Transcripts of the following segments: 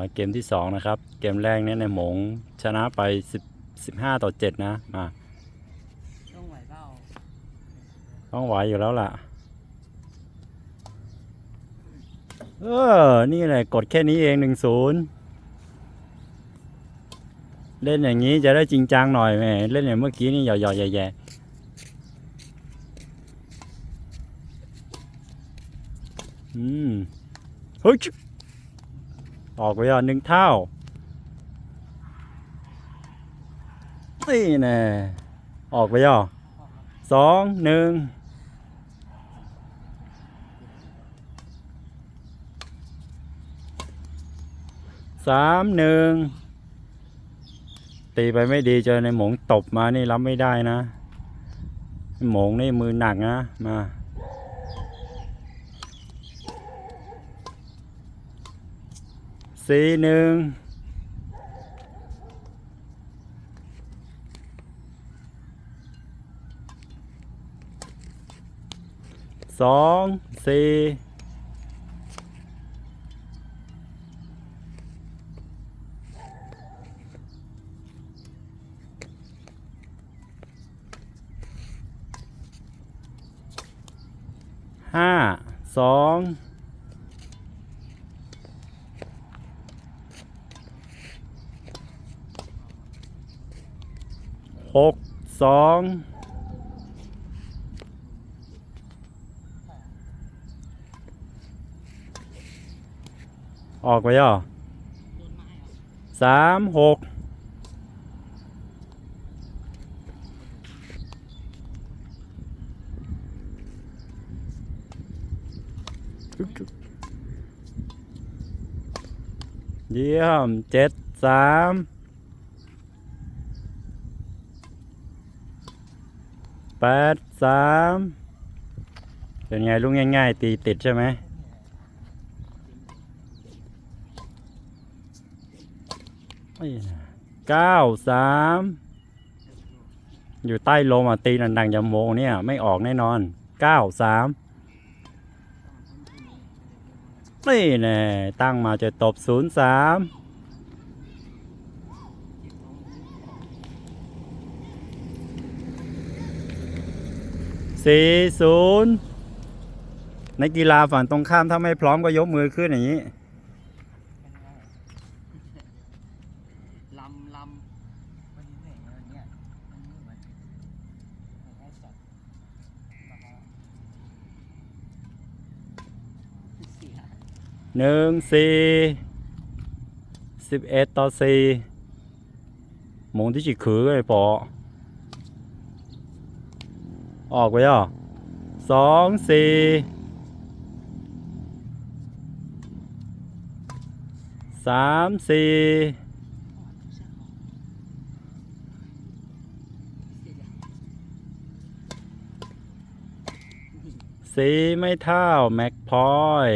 ละเกมที่สองนะครับ เกมแรกเนี่ยในหมงชนะไปสิบสิบห้าต่อเจ็ดนะ มา ต้องไหวเปล่าต้องไหวอยู่แล้วล่ะ เออ นี่แหละกดแค่นี้เองหนึ่งศูนย์เล่นอย่างนี้จะได้จริงจังหน่อยแหมเล่นอย่างเมื่อกี้นี่หยอกๆแย่ๆอืมเฮ้ยชิ ออกไปอะหนึ่งเท่านี่แน่ออกไปอะสองหนึ่งสามหนึ่งตีไปไม่ดีเจอในหมงตบมานี่รับไม่ได้นะ หมงนี่มือหนักนะมา สี่หนึ่งสองสี่ห้าสอง หกสองออกไปย่อโดนไม้เหรอสามหกเยี่ยมเจ็ดสาม แปดสามเป็นไงลูกง่าย ๆ ตีติดใช่ไหมเก้าสามอยู่ใต้ลมอะตีดังๆยำโมงเนี่ย ไม่ออกแน่นอนเก้าสามนี่แน่ตั้งมาจะตบศูนย์สาม สี่ศูนย์ในกีฬาฝั่งตรงข้ามถ้าไม่พร้อมก็ยกมือขึ้นอย่างนี้ลำลำวันนี้เหนื่อยนะวันเนี้ยวันนี้เหมือนเหมือนแค่จัดแบบว่าเสียหนึ่งสี่สิบเอ็ดต่อสี่หมงที่จิขือไอ้ปอ ออกไปอะสองสี่สามสี่สี่ไม่เท่า แม็กพอย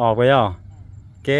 ออกไปอะเก